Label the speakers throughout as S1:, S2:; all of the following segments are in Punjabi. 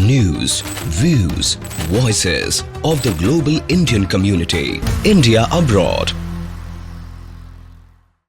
S1: news, views, voices of the global Indian community. India abroad.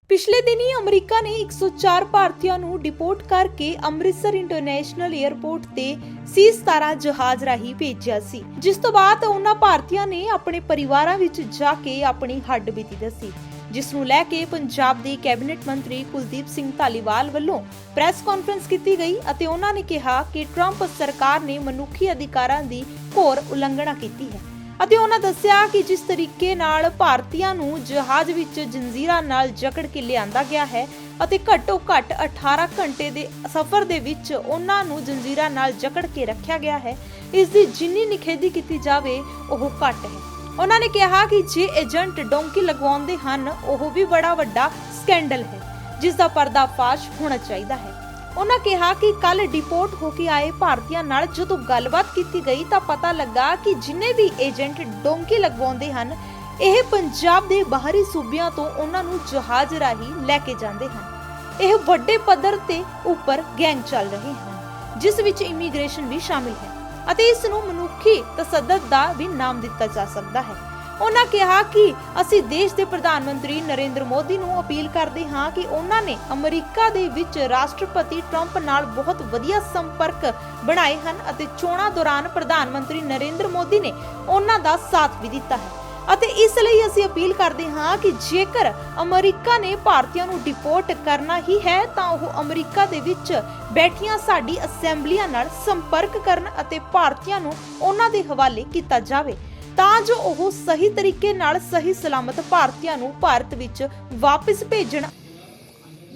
S2: ਪਿਛਲੇ ਦਿਨੀ ਅਮਰੀਕਾ ਨੇ 104 ਭਾਰਤੀਆਂ ਨੂੰ ਡਿਪੋਰਟ ਕਰਕੇ ਅੰਮ੍ਰਿਤਸਰ ਇੰਟਰਨੈਸ਼ਨਲ 에ਅਰਪੋਰਟ ਤੇ ਸੀ-17 ਜਹਾਜ਼ ਰਾਹੀਂ ਭੇਜਿਆ ਸੀ ਜਿਸ ਤੋਂ ਬਾਅਦ ਉਹਨਾਂ ਭਾਰਤੀਆਂ ਨੇ ਆਪਣੇ ਪਰਿਵਾਰਾਂ ਵਿੱਚ ਜਾ ਕੇ ਆਪਣੀ ਹੱਡਬੀਤੀ ਦੱਸੀ ਜਿਸ ਨੂੰ ਲੈ ਕੇ ਪੰਜਾਬ ਦੇ ਕੈਬਨਿਟ ਮੰਤਰੀ ਕੁਲਦੀਪ ਸਿੰਘ ਧਾਲੀਵਾਲ ਵੱਲੋਂ ਪ੍ਰੈਸ ਕਾਨਫਰੰਸ ਕੀਤੀ ਗਈ ਅਤੇ ਉਹਨਾਂ ਨੇ ਕਿਹਾ ਕਿ ਟਰੰਪ ਸਰਕਾਰ ਨੇ ਮਨੁੱਖੀ ਅਧਿਕਾਰਾਂ ਦੀ ਘੋਰ ਉਲੰਘਣਾ ਕੀਤੀ ਹੈ। ਅਤੇ ਉਹਨਾਂ ਦੱਸਿਆ ਕਿ ਜਿਸ ਤਰੀਕੇ ਨਾਲ ਭਾਰਤੀਆਂ ਨੂੰ ਜਹਾਜ਼ ਵਿੱਚ ਜੰਜ਼ੀਰਾਂ ਨਾਲ ਜਕੜ ਕੇ ਲਿਆਂਦਾ ਗਿਆ ਹੈ ਅਤੇ ਘੱਟੋ ਘੱਟ 18 ਘੰਟੇ ਦੇ ਸਫ਼ਰ ਦੇ ਵਿੱਚ ਉਹਨਾਂ ਨੂੰ ਜੰਜ਼ੀਰਾਂ ਨਾਲ ਜਕੜ ਕੇ ਰੱਖਿਆ ਗਿਆ ਹੈ, ਇਸ ਦੀ ਜਿੰਨੀ ਨਿਖੇਧੀ ਕੀਤੀ ਜਾਵੇ, ਉਹ ਘੱਟ ਹੈ। ਉਹਨਾਂ ਨੇ ਕਿਹਾ ਕਿ ਜੇ ਏਜੰਟ ਡੋਂਕੀ ਲਗਵਾਉਂਦੇ ਹਨ, ਉਹ ਵੀ ਬੜਾ ਵੱਡਾ ਸਕੈਂਡਲ ਹੈ, ਜਿਸ ਦਾ ਪਰਦਾਫਾਸ਼ ਹੋਣਾ ਚਾਹੀਦਾ ਹੈ। ਉਹਨਾਂ ਕਿਹਾ ਕਿ ਕੱਲ ਡਿਪੋਰਟ ਹੋ ਕੇ ਆਏ ਭਾਰਤੀਆਂ ਨਾਲ ਜਦੋਂ ਗੱਲਬਾਤ ਕੀਤੀ ਗਈ ਤਾਂ ਪਤਾ ਲੱਗਾ ਕਿ ਜਿੰਨੇ ਵੀ ਏਜੰਟ ਡੋਂਕੀ ਲਗਵਾਉਂਦੇ ਹਨ, ਇਹ ਪੰਜਾਬ ਦੇ ਬਾਹਰੀ ਸੂਬਿਆਂ ਤੋਂ ਉਹਨਾਂ ਨੂੰ ਜਹਾਜ਼ ਰਾਹੀਂ ਲੈ ਕੇ ਜਾਂਦੇ ਹਨ। ਇਹ ਵੱਡੇ ਪੱਧਰ ਤੇ ਉੱਪਰ ਗੈਂਗ ਚੱਲ ਰਹੇ ਹਨ, ਜਿਸ ਵਿੱਚ ਇਮੀਗ੍ਰੇਸ਼ਨ ਵੀ ਸ਼ਾਮਿਲ ਹੈ। ਅਤੇ ਇਸ ਨੂੰ ਮਨੁੱਖੀ ਤਸੱਦਦ ਦਾ ਵੀ ਨਾਮ ਦਿੱਤਾ ਜਾ ਸਕਦਾ ਹੈ। ਉਹਨਾਂ ਕਿਹਾ ਕਿ ਅਸੀਂ ਦੇਸ਼ ਦੇ ਪ੍ਰਧਾਨ ਮੰਤਰੀ ਨਰਿੰਦਰ ਮੋਦੀ ਨੂੰ ਅਪੀਲ ਕਰਦੇ ਹਾਂ ਕਿ ਉਹਨਾਂ ਨੇ ਅਮਰੀਕਾ ਦੇ ਵਿੱਚ ਰਾਸ਼ਟਰਪਤੀ ਟਰੰਪ ਨਾਲ ਬਹੁਤ ਵਧੀਆ ਸੰਪਰਕ ਬਣਾਏ ਹਨ ਅਤੇ ਚੋਣਾਂ ਦੌਰਾਨ ਪ੍ਰਧਾਨ ਮੰਤਰੀ ਨਰਿੰਦਰ ਮੋਦੀ ਨੇ ਉਹਨਾਂ ਦਾ ਸਾਥ ਵੀ ਦਿੱਤਾ ਹੈ। ਅਤੇ ਇਸ ਲਈ ਅਸੀਂ ਅਪੀਲ ਕਰਦੇ ਹਾਂ ਕਿ ਜੇਕਰ ਅਮਰੀਕਾ ਨੇ ਭਾਰਤੀਆਂ ਨੂੰ ਡਿਪੋਰਟ ਕਰਨਾ ਹੀ ਹੈ, ਤਾਂ ਉਹ ਅਮਰੀਕਾ ਦੇ ਵਿੱਚ ਬੈਠੀਆਂ ਸਾਡੀ ਅਸੈਂਬਲੀਆਂ ਨਾਲ ਸੰਪਰਕ ਕਰਨ ਅਤੇ ਭਾਰਤੀਆਂ ਨੂੰ ਉਹਨਾਂ ਦੇ ਹਵਾਲੇ ਕੀਤਾ ਜਾਵੇ, ਤਾਂ ਜੋ ਉਹ ਸਹੀ ਤਰੀਕੇ ਨਾਲ ਸਹੀ ਸਲਾਮਤ ਭਾਰਤੀਆਂ ਨੂੰ ਭਾਰਤ ਵਿੱਚ ਵਾਪਸ ਭੇਜਣ।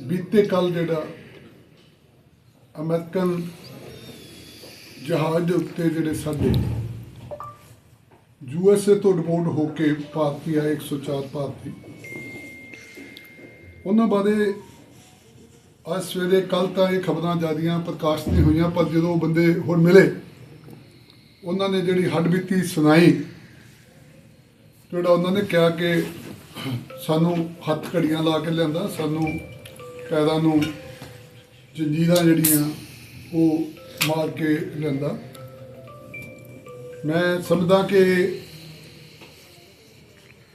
S3: ਬੀਤੇ ਕੱਲ ਜਿਹੜਾ ਅਮਰੀਕਨ ਜਹਾਜ਼ ਦੇ ਉੱਤੇ ਜਿਹੜੇ ਸਾਡੇ ਯੂਐਸਏ ਤੋਂ ਡਿਪੋਰਟ ਹੋ ਕੇ ਭਾਰਤੀ ਆਏ 104 ਭਾਰਤੀ। ਉਹਨਾਂ ਬਾਰੇ ਅੱਜ ਸਵੇਰੇ ਕੱਲ ਤਾਂ ਇਹ ਖਬਰਾਂ ਜਿਆਦੀਆਂ ਪ੍ਰਕਾਸ਼ਿਤ ਨਹੀਂ ਹੋਈਆਂ, ਪਰ ਜਦੋਂ ਬੰਦੇ ਹੁਣ ਮਿਲੇ, ਉਹਨਾਂ ਨੇ ਜਿਹੜੀ ਹੱਡਬੀਤੀ ਸੁਣਾਈ, ਜਿਹੜਾ ਉਹਨਾਂ ਨੇ ਕਿਹਾ ਕਿ ਸਾਨੂੰ ਹੱਥ ਘੜੀਆਂ ਲਾ ਕੇ ਲਿਆਂਦਾ, ਸਾਨੂੰ ਪੈਰਾਂ ਨੂੰ ਜੰਜੀਰਾਂ ਜਿਹੜੀਆਂ, ਉਹ ਮਾਰ ਕੇ ਲਿਆਂਦਾ। ਮੈਂ ਸਮਝਦਾ ਕਿ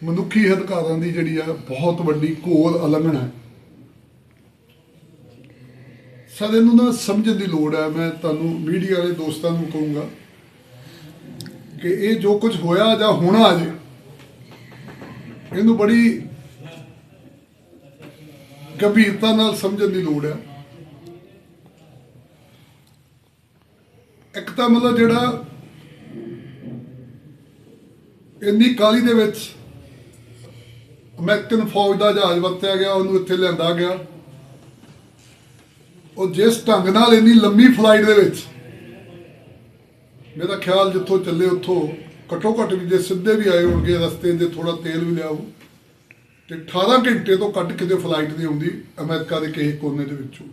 S3: ਮਨੁੱਖੀ ਅਧਿਕਾਰਾਂ ਦੀ ਜਿਹੜੀ ਆ, ਬਹੁਤ ਵੱਡੀ ਘੋਰ ਉਲੰਘਣਾ ਹੈ। ਸਰ, ਇਹਨੂੰ ਨਾ ਸਮਝਣ ਦੀ ਲੋੜ ਹੈ। ਮੈਂ ਤੁਹਾਨੂੰ ਮੀਡੀਆ ਵਾਲੇ ਦੋਸਤਾਂ ਨੂੰ ਕਹੂੰਗਾ ਕਿ ਇਹ ਜੋ ਕੁਝ ਹੋਇਆ ਜਾਂ ਹੋਣਾ ਅਜੇ, ਇਹਨੂੰ ਬੜੀ ਗੰਭੀਰਤਾ ਨਾਲ ਸਮਝਣ ਦੀ ਲੋੜ ਹੈ। ਇੱਕ ਤਾਂ ਮਤਲਬ ਜਿਹੜਾ ਇੰਨੀ ਕਾਲੀ ਦੇ ਵਿੱਚ ਅਮਰੀਕਨ ਫੌਜ ਦਾ ਜਹਾਜ਼ ਵਰਤਿਆ ਗਿਆ, ਉਹਨੂੰ ਇੱਥੇ ਲਿਆਂਦਾ ਗਿਆ। ਉਹ ਜਿਸ ਢੰਗ ਨਾਲ ਇੰਨੀ ਲੰਮੀ ਫਲਾਈਟ ਦੇ ਵਿੱਚ ਮੇਰਾ ਖਿਆਲ ਜਿੱਥੋਂ ਚੱਲੇ ਉੱਥੋਂ ਘੱਟੋ ਘੱਟ ਵੀ ਜੇ ਸਿੱਧੇ ਵੀ ਆਏ ਹੋਣਗੇ ਰਸਤੇ 'ਚ ਥੋੜਾ ਤੇਲ ਵੀ ਲਿਆਓ, ਤੇ 18 ਘੰਟੇ ਤੋਂ ਘੱਟ ਕਿਤੇ ਫਲਾਈਟ ਨਹੀਂ ਆਉਂਦੀ ਅਮਰੀਕਾ ਦੇ ਕਿਸੇ ਕੋਨੇ ਦੇ ਵਿੱਚੋਂ।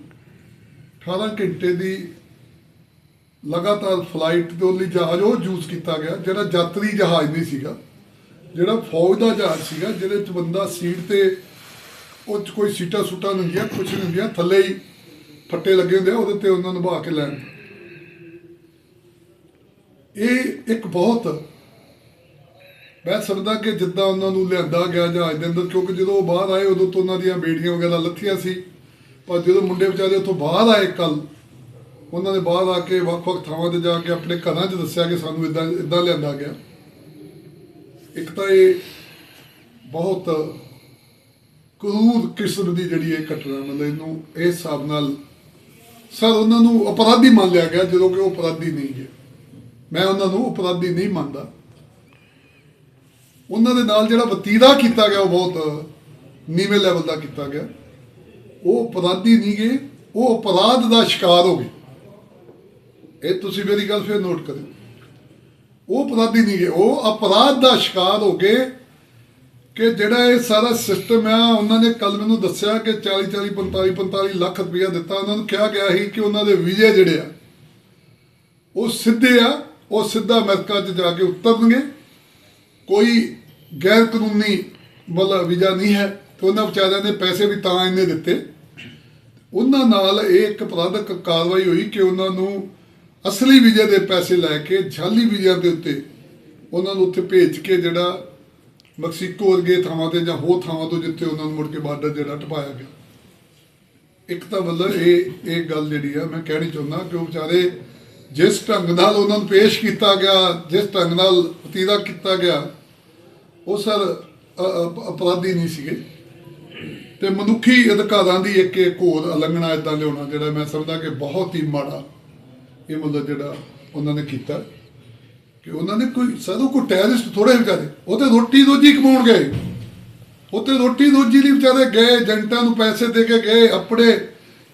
S3: 18 ਘੰਟੇ ਦੀ ਲਗਾਤਾਰ ਫਲਾਈਟ ਦੇ ਲਈ ਜਹਾਜ਼ ਉਹ ਯੂਜ਼ ਕੀਤਾ ਗਿਆ, ਜਿਹੜਾ ਯਾਤਰੀ ਜਹਾਜ਼ ਨਹੀਂ ਸੀਗਾ, ਜਿਹੜਾ ਫੌਜ ਦਾ ਜਹਾਜ਼ ਸੀਗਾ, ਜਿਹਦੇ 'ਚ ਬੰਦਾ ਸੀਟ ਤੇ ਉਹ 'ਚ ਕੋਈ ਸੀਟਾਂ ਸੂਟਾਂ ਨਹੀਂ ਹੁੰਦੀਆਂ, ਕੁਛ ਨਹੀਂ ਹੁੰਦੀਆਂ, ਥੱਲੇ ਹੀ ਫੱਟੇ ਲੱਗੇ ਹੁੰਦੇ ਆ, ਉਹਦੇ ਤੇ ਉਹਨਾਂ ਨੂੰ ਬਹਾ ਕੇ ਲੈਣ ਇਹ ਇੱਕ ਬਹੁਤ ਮੈਂ ਸਮਝਦਾ ਕਿ ਜਿੱਦਾਂ ਉਹਨਾਂ ਨੂੰ ਲਿਆਂਦਾ ਗਿਆ ਜਹਾਜ਼ ਦੇ ਅੰਦਰ, ਕਿਉਂਕਿ ਜਦੋਂ ਉਹ ਬਾਹਰ ਆਏ, ਉਦੋਂ ਤੋਂ ਉਹਨਾਂ ਦੀਆਂ ਬੇੜੀਆਂ ਵਗੈਰਾ ਲੱਥੀਆਂ ਸੀ, ਪਰ ਜਦੋਂ ਮੁੰਡੇ ਵਿਚਾਰੇ ਉੱਥੋਂ ਬਾਹਰ ਆਏ ਕੱਲ ਉਹਨਾਂ ਨੇ ਬਾਹਰ ਆ ਕੇ ਵੱਖ-ਵੱਖ ਥਾਵਾਂ ਤੇ ਜਾ ਕੇ ਆਪਣੇ ਘਰਾਂ 'ਚ ਦੱਸਿਆ ਕਿ ਸਾਨੂੰ ਇਦਾਂ ਇਦਾਂ ਲਿਆਂਦਾ ਗਿਆ। ਇੱਕ ਤਾਂ ਇਹ ਬਹੁਤ ਕਰੂਰ ਕਿਸਮ ਦੀ ਜਿਹੜੀ ਇਹ ਘਟਨਾ, ਮਤਲਬ ਇਹਨੂੰ ਇਸ ਹਿਸਾਬ ਨਾਲ ਸਰ ਉਹਨਾਂ ਨੂੰ ਅਪਰਾਧੀ ਮੰਨ ਲਿਆ ਗਿਆ, ਜਦੋਂ ਕਿ ਉਹ ਅਪਰਾਧੀ ਨਹੀਂ ਹੈ। ਮੈਂ ਉਹਨਾਂ ਨੂੰ ਅਪਰਾਧੀ ਨਹੀਂ ਮੰਨਦਾ। ਉਹਨਾਂ ਦੇ ਨਾਲ ਜਿਹੜਾ ਵਤੀਰਾ ਕੀਤਾ ਗਿਆ, ਉਹ ਬਹੁਤ ਨੀਵੇਂ ਲੈਵਲ ਦਾ ਕੀਤਾ ਗਿਆ। ਉਹ ਅਪਰਾਧੀ ਨਹੀਂ ਗਏ, ਉਹ ਅਪਰਾਧ ਦਾ ਸ਼ਿਕਾਰ ਹੋ ਗਏ। ਇਹ ਤੁਸੀਂ ਮੇਰੀ ਗੱਲ ਫਿਰ ਨੋਟ ਕਰਿਓ। ਉਹ ਅਪਰਾਧੀ ਨਹੀਂ ਗਏ ਉਹ ਅਪਰਾਧ ਦਾ ਸ਼ਿਕਾਰ ਹੋ ਗਏ ਕਿ ਜਿਹੜਾ ਇਹ ਸਾਰਾ ਸਿਸਟਮ ਆ, ਉਹਨਾਂ ਨੇ ਕੱਲ ਮੈਨੂੰ ਦੱਸਿਆ ਕਿ 40 40 45 45 ਲੱਖ ਰੁਪਇਆ ਦਿੱਤਾ। ਉਹਨਾਂ ਨੂੰ ਕਿਹਾ ਗਿਆ ਸੀ ਕਿ ਉਹਨਾਂ ਦੇ ਵੀਜ਼ੇ ਜਿਹੜੇ ਆ, ਉਹ ਸਿੱਧੇ ਆ। ਉਹ ਸਿੱਧਾ ਅਮਰੀਕਾ 'ਚ ਜਾ ਕੇ ਉਤਰਨਗੇ। ਕੋਈ ਗੈਰ ਕਾਨੂੰਨੀ ਮਤਲਬ ਵੀਜ਼ਾ ਨਹੀਂ ਹੈ। ਤੇ ਉਹਨਾਂ ਵਿਚਾਰਿਆਂ ਨੇ ਪੈਸੇ ਵੀ ਤਾਂ ਇੰਨੇ ਦਿੱਤੇ। ਉਹਨਾਂ ਨਾਲ ਇਹ ਇੱਕ ਅਪਰਾਧਕ ਕਾਰਵਾਈ ਹੋਈ ਕਿ ਉਹਨਾਂ ਨੂੰ ਅਸਲੀ ਵੀਜ਼ੇ ਦੇ ਪੈਸੇ ਲੈ ਕੇ ਜਾਲੀ ਵੀਜ਼ਿਆਂ ਦੇ ਉੱਤੇ ਉਹਨਾਂ ਨੂੰ ਉੱਥੇ ਭੇਜ ਕੇ ਜਿਹੜਾ ਮੈਕਸੀਕੋ ਵਰਗੇ ਥਾਵਾਂ ਤੇ ਜਾਂ ਹੋਰ ਥਾਵਾਂ ਤੋਂ ਜਿੱਥੇ ਉਹਨਾਂ ਨੂੰ ਮੁੜ ਕੇ ਬਾਰਡਰ ਜਿਹੜਾ ਟਪਾਇਆ ਗਿਆ। ਇੱਕ ਤਾਂ ਮਤਲਬ ਇਹ ਇਹ ਗੱਲ ਜਿਹੜੀ ਆ, ਮੈਂ ਕਹਿਣੀ ਚਾਹੁੰਦਾ ਕਿ ਉਹ ਵਿਚਾਰੇ ਜਿਸ ਢੰਗ ਨਾਲ ਉਹਨਾਂ ਨੂੰ ਪੇਸ਼ ਕੀਤਾ ਗਿਆ, ਜਿਸ ਢੰਗ ਨਾਲ ਵਤੀਰਾ ਕੀਤਾ ਗਿਆ, ਉਹ ਸਰ ਅਪਰਾਧੀ ਨਹੀਂ ਸੀਗੇ। ਤੇ ਮਨੁੱਖੀ ਅਧਿਕਾਰਾਂ ਦੀ ਇੱਕ ਇੱਕ ਹੋਰ ਉਲੰਘਣਾ ਇਦਾਂ ਲਿਆਉਣਾ ਜਿਹੜਾ ਮੈਂ ਸਮਝਦਾ ਕਿ ਬਹੁਤ ਹੀ ਮਾੜਾ ਇਹ ਮਤਲਬ ਜਿਹੜਾ ਉਹਨਾਂ ਨੇ ਕੀਤਾ ਕਿ ਉਹਨਾਂ ਨੇ ਕੋਈ ਸਾਧੂ ਕੋ ਟੈਰਰਿਸਟ ਥੋੜੇ ਵਿਚਾਰੇ ਉਹ ਤੇ ਰੋਟੀ ਰੋਜੀ ਕਮਾਉਣ ਗਏ। ਉਹ ਤੇ ਰੋਟੀ ਰੋਜੀ ਲਈ ਵਿਚਾਰੇ ਗਏ ਏਜੰਟਾਂ ਨੂੰ ਪੈਸੇ ਦੇ ਕੇ ਗਏ, ਆਪਣੇ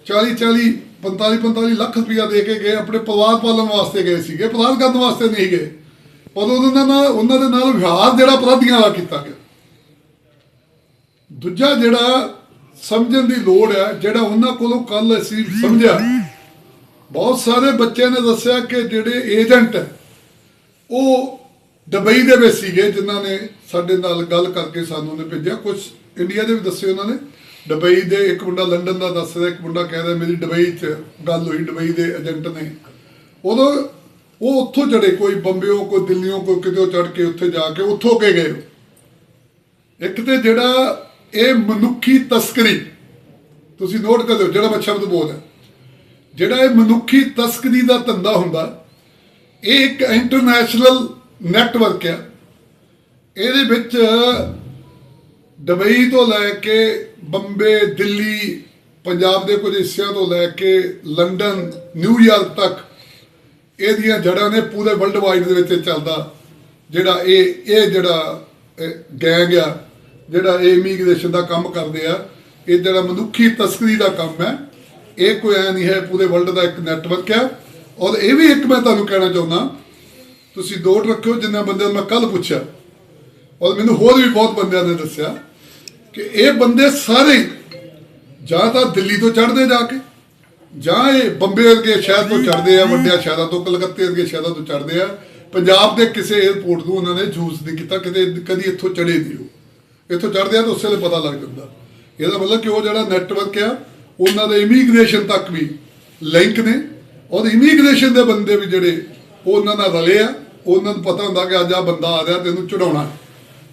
S3: 40 40 45 45 ਲੱਖ ਰੁਪਇਆ ਦੇ ਕੇ ਗਏ, ਆਪਣੇ ਪਰਿਵਾਰ ਪਾਲਣ ਵਾਸਤੇ ਗਏ ਸੀਗੇ। ਪਰਿਵਾਰ ਕਰਨ ਵਾਸਤੇ ਨਹੀਂ ਗਏ। ਪਰ ਉਹਨਾਂ ਨਾਲ, ਉਹਨਾਂ ਦੇ ਨਾਲ ਵਿਹਾਰ ਜਿਹੜਾ ਅਪਰਾਧੀਆਂ ਦਾ ਕੀਤਾ ਗਿਆ। ਦੂਜਾ ਜਿਹੜਾ ਸਮਝਣ ਦੀ ਲੋੜ ਹੈ ਜਿਹੜਾ ਉਹਨਾਂ ਕੋਲੋਂ ਕੱਲ ਅਸੀਂ ਸਮਝਿਆ ਬਹੁਤ ਸਾਰੇ ਬੱਚਿਆਂ ਨੇ ਦੱਸਿਆ ਕਿ ਜਿਹੜੇ ਏਜੰਟ ਉਹ ਦੁਬਈ ਦੇ ਵਿੱਚ ਸੀਗੇ, ਜਿਨ੍ਹਾਂ ਨੇ ਸਾਡੇ ਨਾਲ ਗੱਲ ਕਰਕੇ ਸਾਨੂੰ ਨੇ ਭੇਜਿਆ। ਕੁਝ ਇੰਡੀਆ ਦੇ ਵੀ ਦੱਸੇ ਉਹਨਾਂ ਨੇ। ਦੁਬਈ ਦੇ ਇੱਕ ਮੁੰਡਾ ਲੰਡਨ ਦਾ ਦੱਸ ਰਿਹਾ, ਇੱਕ ਮੁੰਡਾ ਕਹਿ ਰਿਹਾ, ਮੇਰੀ ਦੁਬਈ 'ਚ ਗੱਲ ਹੋਈ, ਦੁਬਈ ਦੇ ਏਜੰਟ ਨੇ। ਉਦੋਂ ਉਹ ਉੱਥੋਂ ਚੜੇ, ਕੋਈ ਬੰਬਿਓ, ਕੋਈ ਦਿੱਲੀੋਂ ਕੋਈ ਕਿਤੇ ਚੜ ਕੇ ਉੱਥੇ ਜਾ ਕੇ ਉੱਥੋਂ ਕੇ ਗਏ। ਇੱਕ ਤੇ ਜਿਹੜਾ ਇਹ ਮਨੁੱਖੀ ਤਸਕਰੀ, ਤੁਸੀਂ ਨੋਟ ਕਰ ਲਿਓ, ਜਿਹੜਾ ਮੈਂ ਸ਼ਬਦ ਬੋਲਦਾ। ਜਿਹੜਾ ਇਹ ਮਨੁੱਖੀ ਤਸਕਰੀ ਦਾ ਧੰਦਾ ਹੁੰਦਾ, ਇਹ ਇੱਕ ਇੰਟਰਨੈਸ਼ਨਲ ਨੈਟਵਰਕ ਆ। ਇਹਦੇ ਵਿੱਚ ਦੁਬਈ ਤੋਂ ਲੈ ਕੇ ਬੰਬੇ, ਦਿੱਲੀ, ਪੰਜਾਬ ਦੇ ਕੁਝ ਹਿੱਸਿਆਂ ਤੋਂ ਲੈ ਕੇ ਲੰਡਨ ਨਿਊਯਾਰਕ ਤੱਕ ਇਹਦੀਆਂ ਜੜ੍ਹਾਂ ਨੇ ਪੂਰੇ ਵਰਲਡ ਵਾਈਡ ਦੇ ਵਿੱਚ ਚੱਲਦਾ। ਜਿਹੜਾ ਇਹ ਇਹ ਜਿਹੜਾ ਗੈਂਗ ਆ, ਜਿਹੜਾ ਇਹ ਇਮੀਗ੍ਰੇਸ਼ਨ ਦਾ ਕੰਮ ਕਰਦੇ ਆ, ਇਹ ਜਿਹੜਾ ਮਨੁੱਖੀ ਤਸਕਰੀ ਦਾ ਕੰਮ ਹੈ ਇਹ ਕੋਈ ਐ ਨਹੀਂ ਹੈ, ਪੂਰੇ ਵਰਲਡ ਦਾ ਇੱਕ ਨੈਟਵਰਕ ਹੈ। ਔਰ ਇਹ ਵੀ ਇੱਕ ਮੈਂ ਤੁਹਾਨੂੰ ਕਹਿਣਾ ਚਾਹੁੰਦਾ, ਤੁਸੀਂ ਦੌੜ ਰੱਖਿਓ, ਜਿੰਨਾ ਬੰਦਿਆਂ ਨੂੰ ਮੈਂ ਕੱਲ ਪੁੱਛਿਆ। ਔਰ ਮੈਨੂੰ ਹੋਰ ਵੀ ਬਹੁਤ ਬੰਦਿਆਂ ਨੇ ਦੱਸਿਆ ਕਿ ਇਹ ਬੰਦੇ ਸਾਰੇ ਜਾਂ ਤਾਂ ਦਿੱਲੀ ਤੋਂ ਚੜ੍ਹਦੇ ਜਾ ਕੇ, ਜਾਂ ਇਹ ਬੰਬੇ ਵਰਗੇ ਸ਼ਹਿਰ ਤੋਂ ਚੜ੍ਹਦੇ ਆ, ਵੱਡਿਆਂ ਸ਼ਹਿਰਾਂ ਤੋਂ, ਕਲਕੱਤੇ ਵਰਗੇ ਸ਼ਹਿਰਾਂ ਤੋਂ ਚੜ੍ਹਦੇ ਆ। ਪੰਜਾਬ ਦੇ ਕਿਸੇ 에ਅਰਪੋਰਟ ਨੂੰ ਉਹਨਾਂ ਨੇ ਯੂਜ਼ ਨਹੀਂ ਕੀਤਾ, ਕਿਤੇ ਕਦੀ ਇੱਥੋਂ ਚੜੇ ਨਹੀਂ ਉਹ। ਇੱਥੋਂ ਚੜ੍ਹਦੇ ਆ ਤਾਂ ਉਸੇ ਵੇਲੇ ਪਤਾ ਲੱਗ ਜਾਂਦਾ। ਇਹਦਾ ਮਤਲਬ ਕਿ ਉਹ ਜਿਹੜਾ ਨੈਟਵਰਕ ਆ ਉਹਨਾਂ ਦੇ ਇਮੀਗ੍ਰੇਸ਼ਨ ਤੱਕ ਵੀ ਲਿੰਕ ਨੇ। ਔਰ ਇਮੀਗ੍ਰੇਸ਼ਨ ਦੇ ਬੰਦੇ ਵੀ ਜਿਹੜੇ ਉਹਨਾਂ ਨਾਲ ਰਲੇ ਆ, ਉਹਨਾਂ ਨੂੰ ਪਤਾ ਹੁੰਦਾ ਕਿ ਅੱਜ ਆ ਬੰਦਾ ਆ ਰਿਹਾ ਤੈਨੂੰ ਚੜਾਉਣਾ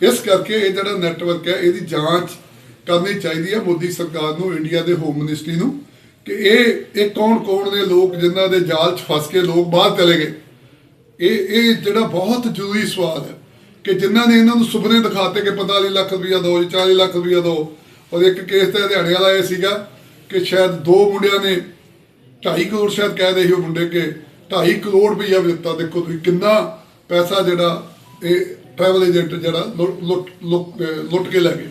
S3: ਇਸ ਕਰਕੇ ਇਹ ਜਿਹੜਾ ਨੈਟਵਰਕ ਹੈ, ਇਹਦੀ ਜਾਂਚ ਕਰਨੀ ਚਾਹੀਦੀ ਹੈ ਮੋਦੀ ਸਰਕਾਰ ਨੂੰ ਇੰਡੀਆ ਦੇ ਹੋਮ ਮਿਨਿਸਟਰੀ ਨੂੰ, ਕਿ ਇਹ ਇਹ ਕੌਣ ਕੌਣ ਨੇ ਲੋਕ ਜਿਨ੍ਹਾਂ ਦੇ ਜਾਲ 'ਚ ਫਸ ਕੇ ਲੋਕ ਬਾਹਰ ਚਲੇ ਗਏ। ਇਹ ਇਹ ਜਿਹੜਾ ਬਹੁਤ ਜ਼ਰੂਰੀ ਸਵਾਲ ਹੈ ਕਿ ਜਿਨ੍ਹਾਂ ਨੇ ਇਹਨਾਂ ਨੂੰ ਸੁਪਨੇ ਦਿਖਾਤੇ ਕਿ 45 ਲੱਖ ਰੁਪਇਆ ਦਿਓ ਜੀ 40 ਲੱਖ ਰੁਪਇਆ ਦਿਓ ਔਰ ਇੱਕ ਕੇਸ ਤੇ ਹਰਿਆਣੇ ਵਾਲਾ ਇਹ ਸੀਗਾ ਕਿ ਸ਼ਾਇਦ ਦੋ ਮੁੰਡਿਆਂ ਨੇ 2.5 ਕਰੋੜ ਸ਼ਾਇਦ ਕਹਿ ਰਹੇ ਹੋ ਮੁੰਡੇ ਕਿ 2.5 ਕਰੋੜ ਰੁਪਈਆ ਵੀ ਦਿੱਤਾ। ਦੇਖੋ ਤੁਸੀਂ ਕਿੰਨਾ ਪੈਸਾ ਜਿਹੜਾ ਇਹ ਟਰੈਵਲ ਏਜੰਟ ਜਿਹੜਾ ਲੁੱਟ ਲੁੱਟ ਲੁੱਟ ਲੁੱਟ ਕੇ ਲੈ ਗਏ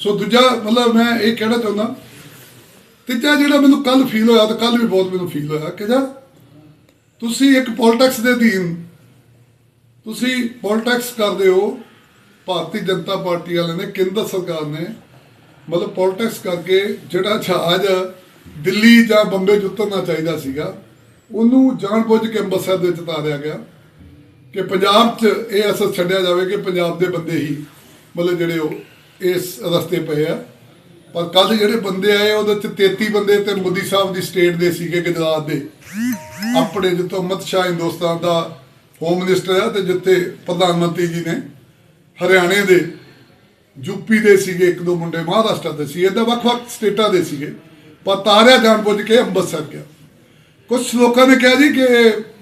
S3: ਸੋ ਦੂਜਾ ਮਤਲਬ ਮੈਂ ਇਹ ਕਹਿਣਾ ਚਾਹੁੰਦਾ, ਤੀਜਾ ਜਿਹੜਾ ਮੈਨੂੰ ਕੱਲ ਫੀਲ ਹੋਇਆ ਤੇ ਕੱਲ ਵੀ ਬਹੁਤ ਮੈਨੂੰ ਫੀਲ ਹੋਇਆ ਕਿ ਯਾਰ ਤੁਸੀਂ ਇੱਕ ਪੋਲਿਟਿਕਸ ਦੇ ਅਧੀਨ ਤੁਸੀਂ ਪੋਲਿਟਿਕਸ ਕਰਦੇ ਹੋ, ਭਾਰਤੀ ਜਨਤਾ ਪਾਰਟੀ ਵਾਲਿਆਂ ਨੇ, ਕੇਂਦਰ ਸਰਕਾਰ ਨੇ ਮਤਲਬ ਪੋਲਿਟਿਕਸ ਕਰਕੇ ਜਿਹੜਾ ਜਹਾਜ਼ ਦਿੱਲੀ ਜਾਂ ਬੰਬੇ 'ਚ ਉਤਰਨਾ ਚਾਹੀਦਾ ਸੀਗਾ, ਉਹਨੂੰ ਜਾਣਬੁੱਝ ਕੇ ਅੰਮ੍ਰਿਤਸਰ ਦੇ ਵਿੱਚ ਉਤਾਰਿਆ ਗਿਆ ਕਿ ਪੰਜਾਬ 'ਚ ਇਹ ਅਸਰ ਛੱਡਿਆ ਜਾਵੇ ਕਿ ਪੰਜਾਬ ਦੇ ਬੰਦੇ ਹੀ ਮਤਲਬ ਜਿਹੜੇ ਉਹ ਇਸ ਰਸਤੇ ਪਏ ਆ। ਪਰ ਕੱਲ ਜਿਹੜੇ ਬੰਦੇ ਆਏ, ਉਹਦੇ ਚ 33 ਬੰਦੇ ਤੇ ਮੋਦੀ ਸਾਹਿਬ ਦੀ ਸਟੇਟ ਦੇ ਸੀਗੇ ਗੁਜਰਾਤ ਦੇ। ਆਪਣੇ ਜਿੱਥੋਂ ਅਮਿਤ ਸ਼ਾਹ ਹਿੰਦੁਸਤਾਨ ਦਾ ਹੋਮ ਮਿਨਿਸਟਰ ਆ ਤੇ ਜਿੱਥੇ ਪ੍ਰਧਾਨ ਮੰਤਰੀ ਜੀ ਨੇ ਹਰਿਆਣੇ ਦੇ ਯੂਪੀ ਦੇ ਸੀਗੇ, ਇੱਕ ਦੋ ਮੁੰਡੇ ਮਹਾਰਾਸ਼ਟਰ ਦੇ ਸੀ ਇਹਦਾ ਵੱਖ-ਵੱਖ ਸਟੇਟਾਂ ਦੇ ਸੀਗੇ। ਪਰ ਤਾਰਿਆ ਜਾਣ ਬੁੱਝ ਕੇ ਅੰਮ੍ਰਿਤਸਰ ਗਿਆ। ਕੁਝ ਲੋਕਾਂ ਨੇ ਕਿਹਾ ਜੀ ਕਿ,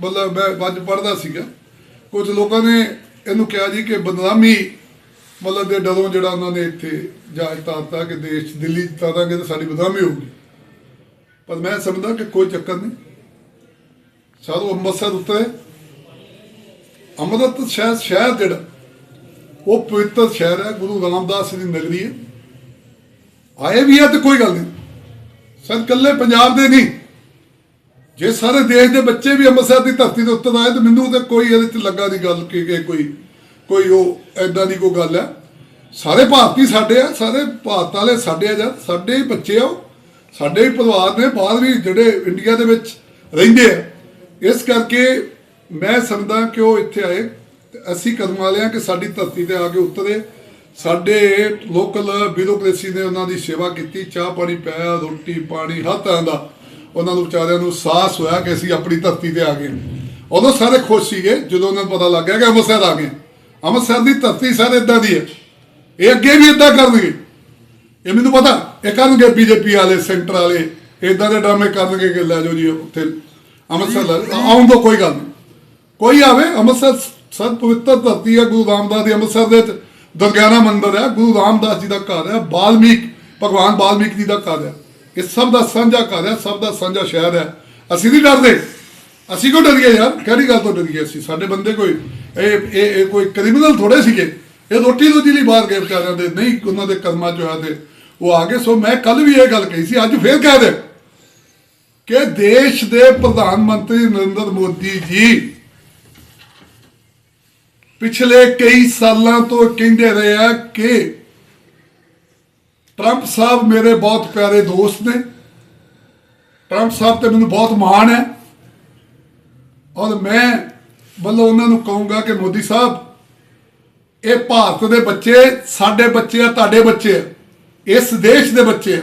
S3: ਮਤਲਬ ਮੈਂ ਅੱਜ ਪੜ੍ਹਦਾ ਸੀਗਾ ਕੁਝ ਲੋਕਾਂ ਨੇ ਇਹਨੂੰ ਕਿਹਾ ਜੀ ਕਿ ਬਦਨਾਮੀ, ਮਤਲਬ ਦੇ ਡਰੋਂ ਜਿਹੜਾ ਉਹਨਾਂ ਨੇ ਇੱਥੇ ਜਹਾਜ਼ ਤਾਰਤਾ ਕਿ ਦੇਸ਼ ਦਿੱਲੀ 'ਚ ਤਾਰਾਂਗੇ ਤਾਂ ਸਾਡੀ ਬਦਨਾਮੀ ਹੋਊਗੀ। ਪਰ ਮੈਂ ਸਮਝਦਾ ਕਿ ਕੋਈ ਚੱਕਰ ਨਹੀਂ। ਸਾਧੂ ਅੰਮ੍ਰਿਤਸਰ ਉੱਤੇ ਅੰਮ੍ਰਿਤ ਸ਼ਹਿਰ ਸ਼ਹਿਰ ਜਿਹੜਾ ਉਹ ਪਵਿੱਤਰ ਸ਼ਹਿਰ ਹੈ, ਗੁਰੂ ਰਾਮਦਾਸ ਦੀ ਨਗਰੀ ਹੈ। ਆਏ ਵੀ ਆ ਤੇ ਕੋਈ ਗੱਲ ਨਹੀਂ। ਸਰ ਕੱਲੇ ਪੰਜਾਬ ਦੇ ਨਹੀਂ। ਜੇ ਸਾਰੇ ਦੇਸ਼ ਦੇ ਬੱਚੇ ਵੀ ਅੰਮ੍ਰਿਤਸਰ ਦੀ ਧਰਤੀ ਦੇ ਉੱਤਰ ਆਏ ਤਾਂ ਮੈਨੂੰ ਤਾਂ ਕੋਈ ਇਹਦੇ ਚ ਲੱਗਾ ਦੀ ਗੱਲ ਕਿ ਕੋਈ ਕੋਈ ਉਹ ਐਦਾਂ ਦੀ ਕੋਈ ਗੱਲ ਹੈ। ਸਾਰੇ ਭਾਰਤੀ ਸਾਡੇ ਆ, ਸਾਰੇ ਭਾਰਤ ਵਾਲੇ ਸਾਡੇ ਆ ਜਾਂ ਸਾਡੇ ਹੀ ਬੱਚੇ ਆ ਉਹ। ਸਾਡੇ ਹੀ ਪਰਿਵਾਰ ਨੇ ਬਾਹਰ ਵੀ ਜਿਹੜੇ ਇੰਡੀਆ ਦੇ ਵਿੱਚ ਰਹਿੰਦੇ ਆ। ਇਸ ਕਰਕੇ ਮੈਂ ਸਮਝਦਾ ਕਿ ਉਹ ਇੱਥੇ ਆਏ। ਤੇ ਅਸੀਂ ਕਦਮ ਵਾਲੇ ਆ ਕਿ ਸਾਡੀ ਧਰਤੀ ਤੇ ਆ ਕੇ ਉਤਰੇ। ਸਾਡੇ ਲੋਕਲ ਬਿਊਰੋਕ੍ਰੇਸੀ ਨੇ ਉਹਨਾਂ ਦੀ ਸੇਵਾ ਕੀਤੀ। ਚਾਹ ਪਾਣੀ ਪਿਆ, ਰੋਟੀ ਪਾਣੀ, ਹਰ ਤਰ੍ਹਾਂ ਦਾ ਉਹਨਾਂ ਨੂੰ ਵਿਚਾਰਿਆਂ ਨੂੰ ਸਾਹਸ ਹੋਇਆ ਕਿ ਅਸੀਂ ਆਪਣੀ ਧਰਤੀ ਤੇ ਆ ਗਏ। ਉਦੋਂ ਸਾਰੇ ਖੁਸ਼ ਸੀਗੇ, ਜਦੋਂ ਉਹਨਾਂ ਨੂੰ ਪਤਾ ਲੱਗ ਗਿਆ ਕਿ ਅੰਮ੍ਰਿਤਸਰ ਆ ਗਏ। ਅੰਮ੍ਰਿਤਸਰ ਦੀ ਧਰਤੀ ਸਾਰੇ ਇਦਾਂ ਦੀ ਹੈ। ਇਹ ਅੱਗੇ ਵੀ ਇਦਾਂ ਕਰਨਗੇ। ਇਹ ਮੈਨੂੰ ਪਤਾ, ਇਹ ਕਰਨਗੇ ਬੀਜੇਪੀ ਵਾਲੇ, ਸੈਂਟਰ ਵਾਲੇ। ਇਦਾਂ ਦੇ ਡਰਾਮੇ ਕਰਨਗੇ ਕਿ ਲੈ ਜਾਓ ਜੀ, ਉੱਥੇ ਅੰਮ੍ਰਿਤਸਰ ਆਉਣ ਤੋਂ ਕੋਈ ਗੱਲ ਨਹੀਂ। ਕੋਈ ਆਵੇ, ਅੰਮ੍ਰਿਤਸਰ ਸਤ ਪਵਿੱਤਰ ਧਰਤੀ ਹੈ, ਗੁਰੂ ਰਾਮਦਾਸ ਦੀ ਅੰਮ੍ਰਿਤਸਰ ਦੇ ਵਿੱਚ। ਦੁਰਗਿਆਨਾ ਮੰਦਿਰ ਹੈ, ਗੁਰੂ ਰਾਮਦਾਸ ਜੀ ਦਾ ਘਰ ਹੈ, ਬਾਲਮੀਕ, ਭਗਵਾਨ ਬਾਲਮੀਕ ਜੀ ਦਾ ਘਰ ਹੈ। ਇਹ ਸਭ ਦਾ ਸਾਂਝਾ ਘਰ ਹੈ, ਸਭ ਦਾ ਸਾਂਝਾ ਸ਼ਹਿਰ ਹੈ। ਅਸੀਂ ਨਹੀਂ ਡਰਦੇ। ਅਸੀਂ ਕਿਉਂ ਡਰੀਏ ਯਾਰ? ਕਿਹੜੀ ਗੱਲ ਤੋਂ ਡਰੀਏ ਅਸੀਂ? ਸਾਡੇ ਬੰਦੇ ਕੋਈ, ਇਹ ਇਹ ਇਹ ਕੋਈ ਕ੍ਰਿਮੀਨਲ ਥੋੜੇ ਸੀਗੇ। ਇਹ ਰੋਟੀ ਰੋਜੀ ਲਈ ਬਾਹਰ ਗਏ ਵਿਚਾਰਿਆਂ ਦੇ, ਨਹੀਂ, ਉਹਨਾਂ ਦੇ ਕਰਮਾਂ 'ਚੋਂ ਹੋਇਆ ਤੇ ਉਹ ਆ ਗਏ। ਸੋ ਮੈਂ ਕੱਲ ਵੀ ਇਹ ਗੱਲ ਕਹੀ ਸੀ, ਅੱਜ ਫੇਰ ਕਹਿ ਦੇ ਕਿ ਦੇਸ਼ ਦੇ ਪ੍ਰਧਾਨ ਮੰਤਰੀ ਨਰਿੰਦਰ ਮੋਦੀ ਜੀ ਪਿਛਲੇ ਕਈ ਸਾਲਾਂ ਤੋਂ ਕਹਿੰਦੇ ਰਹੇ ਆ ਕਿ ਟਰੰਪ ਸਾਹਿਬ ਮੇਰੇ ਬਹੁਤ ਪਿਆਰੇ ਦੋਸਤ ਨੇ। ਟਰੰਪ ਸਾਹਿਬ ਤੇ ਮੈਨੂੰ ਬਹੁਤ ਮਾਣ ਹੈ। ਔਰ ਮੈਂ ਵੱਲੋਂ ਉਹਨਾਂ ਨੂੰ ਕਹੂੰਗਾ ਕਿ ਮੋਦੀ ਸਾਹਿਬ, ਇਹ ਭਾਰਤ ਦੇ ਬੱਚੇ, ਸਾਡੇ ਬੱਚੇ ਆ, ਤੁਹਾਡੇ ਬੱਚੇ ਆ, ਇਸ ਦੇਸ਼ ਦੇ ਬੱਚੇ ਆ।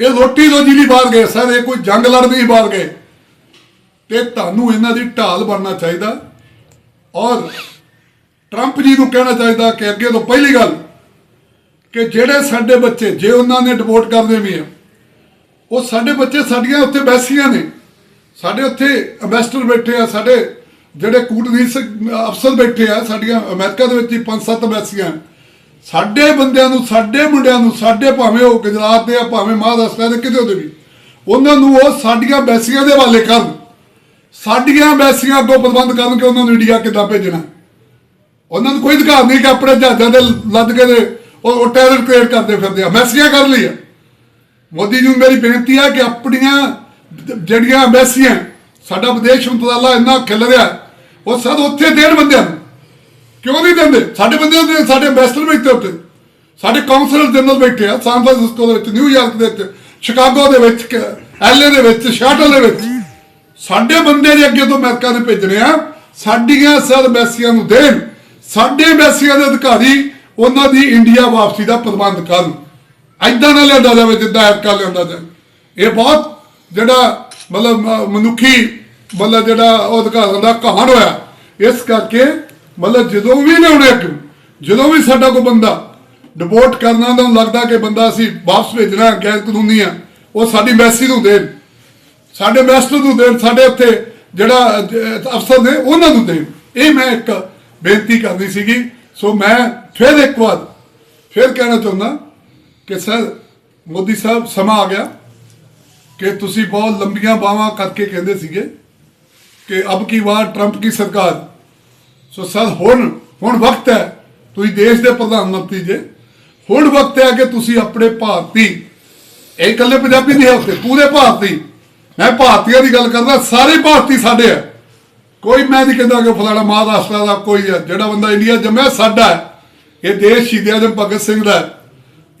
S3: ਇਹ ਰੋਟੀ ਰੋਜੀ ਲਈ ਬਾਹਰ ਗਏ, ਸਰ, ਇਹ ਕੋਈ ਜੰਗ ਲੜਨ ਨਹੀਂ ਬਾਹਰ ਗਏ। ਤੇ ਤੁਹਾਨੂੰ ਇਹਨਾਂ ਦੀ ਢਾਲ ਬਣਨਾ ਚਾਹੀਦਾ। ਔਰ ਟਰੰਪ ਜੀ ਨੂੰ ਕਹਿਣਾ ਚਾਹੀਦਾ ਕਿ ਅੱਗੇ ਤੋਂ ਪਹਿਲੀ ਗੱਲ ਕਿ ਜਿਹੜੇ ਸਾਡੇ ਬੱਚੇ, ਜੇ ਉਹਨਾਂ ਨੇ ਡਿਪੋਰਟ ਕਰਦੇ ਵੀ ਆ ਉਹ ਸਾਡੇ ਬੱਚੇ ਸਾਡੀਆਂ ਉੱਥੇ ਬੈਸੀਆਂ ਨੇ। ਸਾਡੇ ਉੱਥੇ ਐਮਬੈਸਡਰ ਬੈਠੇ ਆ, ਸਾਡੇ ਜਿਹੜੇ ਕੂਟਨੀਤਿਕ ਅਫਸਰ ਬੈਠੇ ਆ, ਸਾਡੀਆਂ ਅਮਰੀਕਾ ਦੇ ਵਿੱਚ ਹੀ ਪੰਜ ਸੱਤ ਐਮਬੈਸੀਆਂ ਸਾਡੇ ਬੰਦਿਆਂ ਨੂੰ, ਸਾਡੇ ਮੁੰਡਿਆਂ ਨੂੰ, ਸਾਡੇ ਭਾਵੇਂ ਉਹ ਗੁਜਰਾਤ ਦੇ ਆ, ਭਾਵੇਂ ਮਹਾਰਾਸ਼ਟਰ ਦੇ ਕਿਤੇ ਉਹਦੇ ਵੀ, ਉਹਨਾਂ ਨੂੰ ਉਹ ਸਾਡੀਆਂ ਬੈਸੀਆਂ ਦੇ ਹਵਾਲੇ ਕਰਨ। ਸਾਡੀਆਂ ਬੈਸੀਆਂ ਅੱਗੋਂ ਪ੍ਰਬੰਧ ਕਰਨ ਕਿ ਉਹਨਾਂ ਨੂੰ ਇੰਡੀਆ ਕਿੱਦਾਂ ਭੇਜਣਾ। ਉਹਨਾਂ ਨੂੰ ਕੋਈ ਅਧਿਕਾਰ ਨਹੀਂ ਕਿ ਆਪਣੇ ਜਹਾਜ਼ਾਂ ਦੇ ਲੱਦ ਕੇ ਦੇ ਉਹ ਉਹ ਟੈਰਰ ਕ੍ਰੀਏਟ ਕਰਦੇ ਫਿਰਦੇ ਆ। ਮੈਸੀਆਂ ਕਰ ਲਈ ਆ। ਮੋਦੀ ਜੀ ਨੂੰ ਮੇਰੀ ਬੇਨਤੀ ਹੈ ਕਿ ਆਪਣੀਆਂ ਜਿਹੜੀਆਂ ਐਮਬੈਸੀਆਂ ਸਾਡਾ ਵਿਦੇਸ਼ ਮੰਤਰਾਲਾ ਇੰਨਾ ਖਿਲ ਰਿਹਾ ਉਹ ਸਭ ਉੱਥੇ ਦੇਣ ਬੰਦਿਆਂ ਨੂੰ। ਕਿਉਂ ਨਹੀਂ ਦਿੰਦੇ? ਸਾਡੇ ਬੰਦੇ ਦੇ ਸਾਡੇ ਐਮਬੈਸਡਰ ਬੈਠੇ ਉੱਥੇ। ਸਾਡੇ ਕਾਉਂਸਲਰ ਜਨਰਲ ਬੈਠੇ ਆ, ਸਾਨ ਫਰਾਂਸਿਸਕੋ ਦੇ ਵਿੱਚ ਨਿਊਯਾਰਕ ਦੇ ਵਿੱਚ, ਸ਼ਿਕਾਗੋ ਦੇ ਵਿੱਚ ਐਲਏ ਦੇ ਵਿੱਚ ਸ਼ਾਟਲ ਦੇ ਵਿੱਚ। ਸਾਡੇ ਬੰਦੇ ਦੇ ਅੱਗੇ ਤੋਂ ਅਮਰੀਕਾ ਦੇ ਭੇਜਣੇ ਆ, ਸਾਡੀਆਂ ਸਰ ਐਮਬੈਸੀਆਂ ਨੂੰ ਦੇਣ। ਸਾਡੇ ਐਮਬੈਸੀਆਂ ਦੇ ਅਧਿਕਾਰੀ ਉਹਨਾਂ ਦੀ ਇੰਡੀਆ ਵਾਪਸੀ ਦਾ ਪ੍ਰਬੰਧ ਕਰਨ। ਐਦਾਂ ਨਾ ਲਿਆਂਦਾ ਜਾਵੇ ਜਿੱਦਾਂ ਐਤਕਾ ਲਿਆਂਦਾ ਜਾਵੇ ਇਹ ਬਹੁਤ ਜਿਹੜਾ ਮਤਲਬ ਮਨੁੱਖੀ ਮਤਲਬ ਜਿਹੜਾ ਉਹ ਅਧਿਕਾਰਾਂ ਦਾ ਕਹਾਣ ਹੋਇਆ। ਇਸ ਕਰਕੇ ਮਤਲਬ ਜਦੋਂ ਵੀ ਲਿਆਉਣੇ ਅੱਗੇ ਜਦੋਂ ਵੀ ਸਾਡਾ ਕੋਈ ਬੰਦਾ ਡਿਪੋਰਟ ਕਰਨਾ ਤਾਂ ਉਹਨੂੰ ਲੱਗਦਾ ਕਿ ਬੰਦਾ ਅਸੀਂ ਵਾਪਸ ਭੇਜਣਾ ਗੈਰ ਕਾਨੂੰਨੀ ਆ, ਉਹ ਸਾਡੀ ਮੈਸੀ ਨੂੰ ਦੇਣ। ਸਾਡੇ ਮਾਸਟਰ ਨੂੰ ਦੇਣ, ਸਾਡੇ ਉੱਥੇ ਜਿਹੜਾ ਅਫਸਰ ਨੇ ਉਹਨਾਂ ਨੂੰ ਦੇਣ। ਇਹ ਮੈਂ ਇੱਕ ਬੇਨਤੀ ਕਰਨੀ ਸੀਗੀ। ਸੋ ਮੈਂ ਫਿਰ ਇੱਕ ਵਾਰ ਫਿਰ ਕਹਿਣਾ ਚਾਹੁੰਦਾ ਕਿ ਸਰ, ਮੋਦੀ ਸਾਹਿਬ, ਸਮਾਂ ਆ ਗਿਆ ਕਿ ਤੁਸੀਂ ਬਹੁਤ ਲੰਬੀਆਂ ਬਾਹਾਂ ਕਰਕੇ ਕਹਿੰਦੇ ਸੀਗੇ ਕਿ ਅਬ ਕੀ ਵਾਰ ਟਰੰਪ ਕੀ ਸਰਕਾਰ। ਸੋ ਸਰ, ਹੁਣ ਹੁਣ ਵਕਤ ਹੈ। ਤੁਸੀਂ ਦੇਸ਼ ਦੇ ਪ੍ਰਧਾਨ ਮੰਤਰੀ ਜੇ। ਹੁਣ ਵਕਤ ਹੈ ਕਿ ਤੁਸੀਂ ਆਪਣੇ ਭਾਰਤੀ, ਇਹ ਇਕੱਲੇ ਪੰਜਾਬੀ ਨਹੀਂ ਹਫ਼ਤੇ ਪੂਰੇ ਭਾਰਤੀ। ਮੈਂ ਭਾਰਤੀਆਂ ਦੀ ਗੱਲ ਕਰਦਾ, ਸਾਰੇ ਭਾਰਤੀ ਸਾਡੇ ਆ ਕੋਈ ਮੈਂ ਨਹੀਂ ਕਹਿੰਦਾ ਕਿ ਫਲਾਣਾ ਮਹਾਰਾਸ਼ਟਰ ਦਾ ਕੋਈ ਹੈ ਜਿਹੜਾ ਬੰਦਾ ਇੰਡੀਆ ਜੰਮਿਆ, ਸਾਡਾ ਇਹ ਦੇਸ਼ ਸ਼ਹੀਦ ਆਜਮ ਭਗਤ ਸਿੰਘ ਦਾ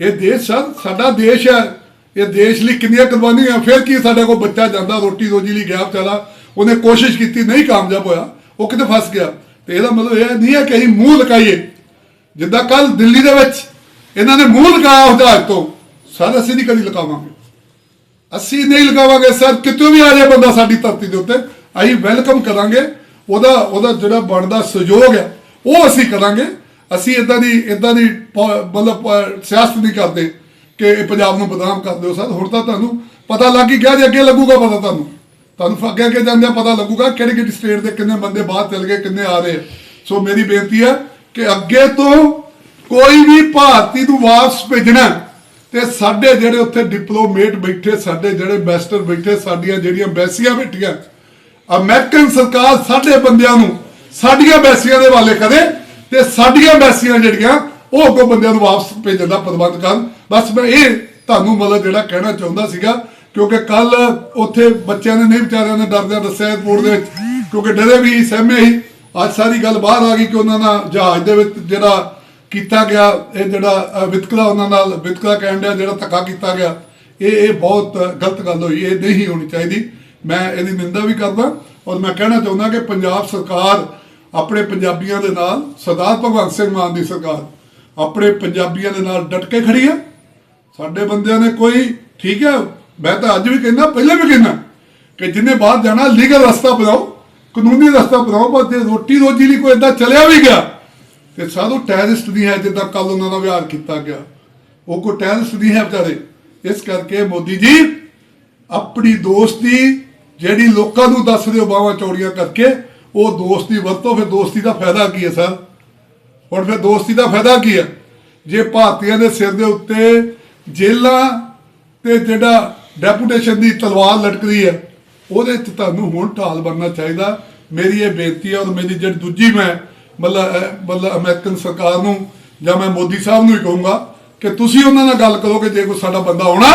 S3: ਇਹ ਦੇਸ਼ ਸਾ- ਸਾਡਾ ਦੇਸ਼ ਹੈ। ਇਹ ਦੇਸ਼ ਲਈ ਕਿੰਨੀਆਂ ਕੁਰਬਾਨੀਆਂ ਫਿਰ ਕੀ ਸਾਡੇ ਕੋਲ ਬੱਚਾ ਜਾਂਦਾ, ਰੋਟੀ ਰੋਜੀ ਲਈ ਗਿਆ ਵਿਚਾਰਾ। ਉਹਨੇ ਕੋਸ਼ਿਸ਼ ਕੀਤੀ, ਨਹੀਂ ਕਾਮਯਾਬ ਹੋਇਆ। ਉਹ ਕਿਤੇ ਫਸ ਗਿਆ। ਤੇ ਇਹਦਾ ਮਤਲਬ ਇਹ ਨਹੀਂ ਹੈ ਕਿ ਅਸੀਂ ਮੂੰਹ ਲਕਾਈਏ। ਜਿੱਦਾਂ ਕੱਲ ਦਿੱਲੀ ਦੇ ਵਿੱਚ ਇਹਨਾਂ ਨੇ ਮੂੰਹ ਲਗਾਇਆ ਹਦਾਇਤ ਤੋਂ। ਸਰ, ਅਸੀਂ ਨਹੀਂ ਕਦੀ ਲਗਾਵਾਂਗੇ ਅਸੀਂ ਨਹੀਂ ਲਗਾਵਾਂਗੇ ਸਰ, ਕਿਤੋਂ ਵੀ ਆ ਜਾਏ ਬੰਦਾ ਸਾਡੀ ਧਰਤੀ ਦੇ ਉੱਤੇ। ਅਸੀਂ ਵੈਲਕਮ ਕਰਾਂਗੇ। ਉਹਦਾ ਉਹਦਾ ਜਿਹੜਾ ਬਣਦਾ ਸਹਿਯੋਗ ਹੈ, ਉਹ ਅਸੀਂ ਕਰਾਂਗੇ। ਅਸੀਂ ਇਦਾਂ ਦੀ ਇਦਾਂ ਦੀ ਮਤਲਬ ਸਿਆਸਤ ਨਹੀਂ ਕਰਦੇ ਕਿ ਇਹ ਪੰਜਾਬ ਨੂੰ ਬਦਨਾਮ ਕਰ ਦਿਓ ਸਰ। ਹੁਣ ਤਾਂ ਤੁਹਾਨੂੰ ਪਤਾ ਲੱਗ ਹੀ ਗਿਆ ਜੇ ਅੱਗੇ ਲੱਗੂਗਾ ਪਤਾ ਤੁਹਾਨੂੰ। ਤੁਹਾਨੂੰ ਅੱਗੇ ਅੱਗੇ ਜਾਂਦਿਆਂ ਪਤਾ ਲੱਗੂਗਾ ਕਿਹੜੀ ਕਿਹੜੀ ਸਟੇਟ ਦੇ ਕਿੰਨੇ ਬੰਦੇ ਬਾਹਰ ਚਲ ਗਏ, ਕਿੰਨੇ ਆ ਰਹੇ ਸੋ ਮੇਰੀ ਬੇਨਤੀ ਹੈ ਕਿ ਅੱਗੇ ਤੋਂ ਕੋਈ ਵੀ ਭਾਰਤੀ ਨੂੰ ਵਾਪਸ ਭੇਜਣਾ ਤੇ ਸਾਡੇ ਜਿਹੜੇ ਉੱਥੇ ਡਿਪਲੋਮੇਟ ਬੈਠੇ, ਸਾਡੇ ਜਿਹੜੇ ਐਮਬੈਸਡਰ ਬੈਠੇ, ਸਾਡੀਆਂ ਜਿਹੜੀਆਂ ਬੈਸੀਆਂ ਬੈਠੀਆਂ ਅਮਰੀਕਨ ਸਰਕਾਰ ਸਾਡੇ ਬੰਦਿਆਂ ਨੂੰ ਸਾਡੀਆਂ ਬੈਸੀਆਂ ਦੇ ਹਵਾਲੇ ਕਰੇ ਤੇ ਸਾਡੀਆਂ ਬੈਸੀਆਂ ਜਿਹੜੀਆਂ ਉਹ ਅੱਗੋਂ ਬੰਦਿਆਂ ਨੂੰ ਵਾਪਸ ਭੇਜਣ ਦਾ ਪ੍ਰਬੰਧ ਕਰਨ। ਬਸ ਮੈਂ ਇਹ ਤੁਹਾਨੂੰ ਮਤਲਬ ਜਿਹੜਾ ਕਹਿਣਾ ਚਾਹੁੰਦਾ ਸੀਗਾ ਕਿਉਂਕਿ ਕੱਲ ਉੱਥੇ ਬੱਚਿਆਂ ਨੇ ਨਹੀਂ ਵਿਚਾਰਿਆਂ ਨੇ ਡਰਦਿਆਂ ਦੱਸਿਆ 에어ਪੋਰਟ ਦੇ ਵਿੱਚ ਕਿਉਂਕਿ ਡਰੇ ਵੀ ਸਹਿਮੇ ਹੀ ਅੱਜ ਸਾਰੀ ਗੱਲ ਬਾਹਰ ਆ ਗਈ ਕਿ ਉਹਨਾਂ ਨਾਲ ਜਹਾਜ਼ ਦੇ ਵਿੱਚ ਜਿਹੜਾ ਕੀਤਾ ਗਿਆ ਇਹ ਜਿਹੜਾ ਅ, ਵਿਤਕਰਾ ਉਹਨਾਂ ਨਾਲ ਵਿਤਕਰਾ ਕਹਿਣ ਡਿਆ ਜਿਹੜਾ ਧੱਕਾ ਕੀਤਾ ਗਿਆ ਇਹ ਇਹ ਬਹੁਤ ਗਲਤ ਗੱਲ ਹੋਈ ਇਹ ਨਹੀਂ ਹੋਣੀ ਚਾਹੀਦੀ। ਮੈਂ ਇਹਦੀ ਨਿੰਦਾ ਵੀ ਕਰਦਾ ਔਰ ਮੈਂ ਕਹਿਣਾ ਚਾਹੁੰਦਾ ਕਿ ਪੰਜਾਬ ਸਰਕਾਰ ਆਪਣੇ ਪੰਜਾਬੀਆਂ ਦੇ ਨਾਲ, ਸਰਦਾਰ ਭਗਵੰਤ ਸਿੰਘ ਮਾਨ ਦੀ ਸਰਕਾਰ, ਆਪਣੇ ਪੰਜਾਬੀਆਂ ਦੇ ਨਾਲ ਡਟ ਕੇ ਖੜੀ ਹੈ। ਸਾਡੇ ਬੰਦਿਆਂ ਨੇ ਕੋਈ, ਠੀਕ ਹੈ, ਮੈਂ ਤਾਂ ਅੱਜ ਵੀ ਕਹਿੰਦਾ, ਪਹਿਲਾਂ ਵੀ ਕਹਿੰਦਾ ਕਿ ਜਿੰਨੇ ਬਾਹਰ ਜਾਣਾ ਲੀਗਲ ਰਸਤਾ ਬਣਾਓ, ਕਾਨੂੰਨੀ ਰਸਤਾ ਬਣਾਓ ਪਰ ਜੇ ਰੋਟੀ ਰੋਜੀ ਲਈ ਕੋਈ ਏਦਾਂ ਚਲਿਆ ਵੀ ਗਿਆ, ਤੇ ਸਾਧੂ ਟੈਰਰਿਸਟ ਨਹੀਂ ਹੈ ਜਿੱਦਾਂ ਕੱਲ ਉਹਨਾਂ ਦਾ ਵਿਹਾਰ ਕੀਤਾ ਗਿਆ। ਉਹ ਕੋਈ ਟੈਰਰਿਸਟ ਨਹੀਂ ਹੈ ਵਿਚਾਰੇ। ਇਸ ਕਰਕੇ ਮੋਦੀ ਜੀ, ਆਪਣੀ ਦੋਸਤੀ ਜਿਹੜੀ ਲੋਕਾਂ ਨੂੰ ਦੱਸ ਦਿਓ ਹੋ ਚੌੜੀਆਂ ਕਰਕੇ, ਉਹ ਦੋਸਤੀ ਵਰਤੋ ਫਿਰ ਦੋਸਤੀ ਦਾ ਫਾਇਦਾ ਕੀ ਹੈ ਸਰ? ਹੁਣ ਫਿਰ ਦੋਸਤੀ ਦਾ ਫਾਇਦਾ ਕੀ ਹੈ? ਜੇ ਭਾਰਤੀਆਂ ਦੇ ਸਿਰ ਦੇ ਉੱਤੇ ਜੇਲਾਂ ਤੇ ਜਿਹੜਾ ਡੈਪੂਟੇਸ਼ਨ ਦੀ ਤਲਵਾਰ ਲਟਕਦੀ ਹੈ, ਉਹਦੇ 'ਚ ਤੁਹਾਨੂੰ ਹੁਣ ਢਾਲ ਬਣਨਾ ਚਾਹੀਦਾ। ਮੇਰੀ ਇਹ ਬੇਨਤੀ ਹੈ ਔਰ ਮੇਰੀ ਜਿਹੜੀ ਦੂਜੀ ਮੈਂ, ਮਤਲਬ ਮਤਲਬ ਅਮਰੀਕਨ ਸਰਕਾਰ ਨੂੰ ਜਾਂ ਮੈਂ ਮੋਦੀ ਸਾਹਿਬ ਨੂੰ ਹੀ ਕਹੂੰਗਾ ਕਿ ਤੁਸੀਂ ਉਹਨਾਂ ਨਾਲ ਗੱਲ ਕਰੋ ਕਿ ਜੇ ਕੋਈ ਸਾਡਾ ਬੰਦਾ ਆਉਣਾ